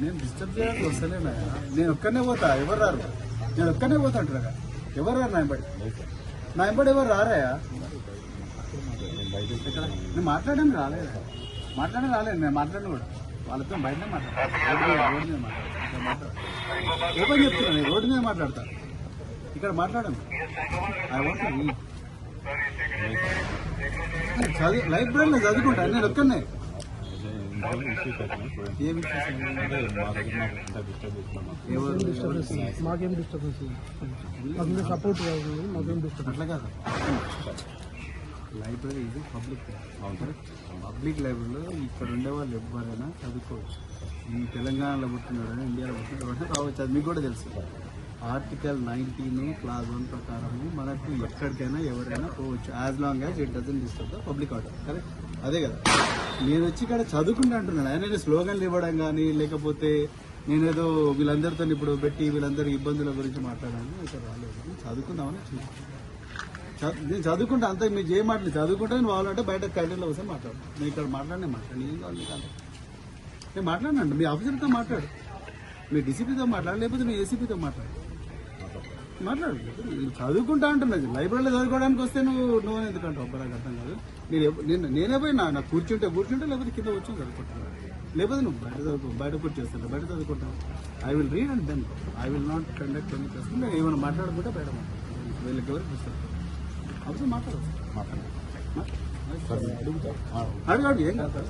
నేను డిస్టర్బ్ చేయడానికి వస్తలేనా నేను ఒక్కనే పోతా ఎవరు రారు? నేను ఒక్కనే పోతా అంటారా ఎవరు రారు నా ఎంబడి నా ఎంబడి ఎవరు రారాయా నేను మాట్లాడాను రాలేదా. మాట్లాడడం రాలేదు నేను మాట్లాడిన కూడా. వాళ్ళతో బయటనే మాట్లాడతాను రోడ్డు మీద మాట్లాడతా. ఓపెన్ చెప్తున్నా నేను రోడ్డు మీద మాట్లాడతా. ఇక్కడ మాట్లాడను. ఐ వాంట్ చదువు లైబ్రరీలో చదువుకుంటా నేను ఒక్కనే మాకేం డిస్టర్బెన్స్ మాకు సపోర్ట్ కాదు మాకేం డిస్టర్బెన్స్ అట్లా కాదు. లైబ్రరీ ఇది పబ్లిక్ పబ్లిక్ లైబ్రరీలో ఇక్కడ ఉండే వాళ్ళు ఎవరైనా చదువుకోవచ్చు. ఈ తెలంగాణలో పుట్టినవాడైనా ఇండియాలో పుట్టినవాడైనా రావచ్చు అది మీకు కూడా తెలుసు. ఆర్టికల్ నైన్టీన్ క్లాస్ వన్ ప్రకారము మనకు ఎక్కడికైనా ఎవరైనా పోవచ్చు. As long as it doesn't disturb the public order correct అదే కదా. నేను వచ్చి ఇక్కడ చదువుకుంటా అంటున్నాను. ఆయన నేను స్లోగన్లు ఇవ్వడం కానీ లేకపోతే నేనేదో వీళ్ళందరితో ఇప్పుడు పెట్టి వీళ్ళందరి ఇబ్బందుల గురించి మాట్లాడాను. ఇక్కడ రాలేదు. చదువుకుందామని చూసుకుంటాను నేను చదువుకుంటా. అంత మీరు ఏ మాటలు చదువుకుంటే నేను వాళ్ళంటే బయట క్యాంటీన్లో వస్తే మాట్లాడు నేను ఇక్కడ మాట్లాడినే మాట్లాడి ఏం కావాలి అంత? నేను మాట్లాడినండి. మీ ఆఫీసర్తో మాట్లాడు. మీ డీసీపీతో మాట్లాడు లేకపోతే మీ ఏసీపీతో మాట్లాడు. మాట్లాడు. చదువుకుంటా అంటున్నది లైబ్రరీలో చదువుకోవడానికి వస్తే నువ్వు నువ్వు ఎందుకంటావు? అబ్బా నాకు అర్థం కాదు. నేను నేను నేనే పోయి నా నాకు కూర్చుంటే కూర్చుంటే లేకపోతే కింద వచ్చి చదువుకుంటాను లేకపోతే నువ్వు బయట చదువుకో బయట కూర్చోస్తాను బయట చదువుకుంటాను I will read and then I will not conduct any class నేను ఏమైనా మాట్లాడుకుంటే బయట మాట్లాడతాను వీళ్ళకి ఎవరికి పుస్తకం అవసరం మాట్లాడచ్చు అడుగు అడుగు. ఏం కాదు.